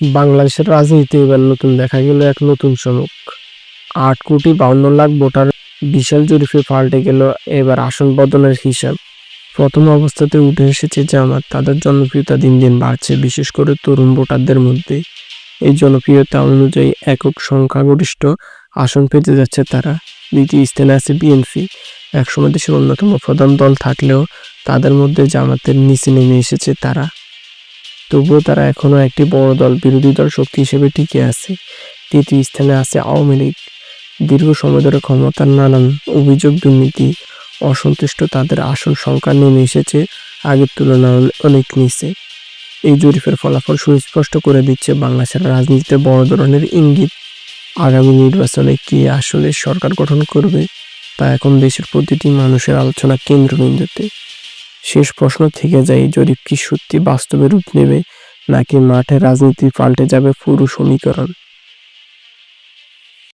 বাংলাদেশের রাজনীতি এবার নতুন দেখা গেল এক নতুন চমক। আট কোটি বাউন্ন লাখ ভোটার বিশাল জরিপে পাল্টে গেল এবার আসন বদলের হিসাব। প্রথম অবস্থাতে উঠে এসেছে জামাত, তাদের জনপ্রিয়তা দিন দিন বাড়ছে, বিশেষ করে তরুণ ভোটারদের মধ্যে। এই জনপ্রিয়তা অনুযায়ী একক সংখ্যাগরিষ্ঠ আসন পেতে যাচ্ছে তারা। দ্বিতীয় স্থানে আছে বিএনপি। একসময় দেশের অন্যতম প্রধান দল থাকলেও তাদের মধ্যে জামাতের নিচে নেমে এসেছে তারা। তবুও তারা এখনও একটি বড় দল, বিরোধী দল শক্তি হিসেবে টিকে আছে। তৃতীয় স্থানে আছে আওয়ামী লীগ। দীর্ঘ সময় ধরে ক্ষমতার নানান অভিযোগ, দুর্নীতি, অসন্তুষ্ট তাদের আসন সংখ্যা নেমে এসেছে আগের তুলনায় অনেক নিচে। এই জরিপের ফলাফল সুস্পষ্ট করে দিচ্ছে বাংলাদেশের রাজনীতিতে বড় ধরনের ইঙ্গিত। আগামী নির্বাচনে কে আসলে সরকার গঠন করবে, তা এখন দেশের প্রতিটি মানুষের আলোচনা কেন্দ্রবিন্দুতে। শেষ প্রশ্ন থেকে যায় জরিপ কি সত্যি বাস্তবে রূপ নেবে, নাকি মাঠে রাজনীতি পাল্টে যাবে পুরো সমীকরণ?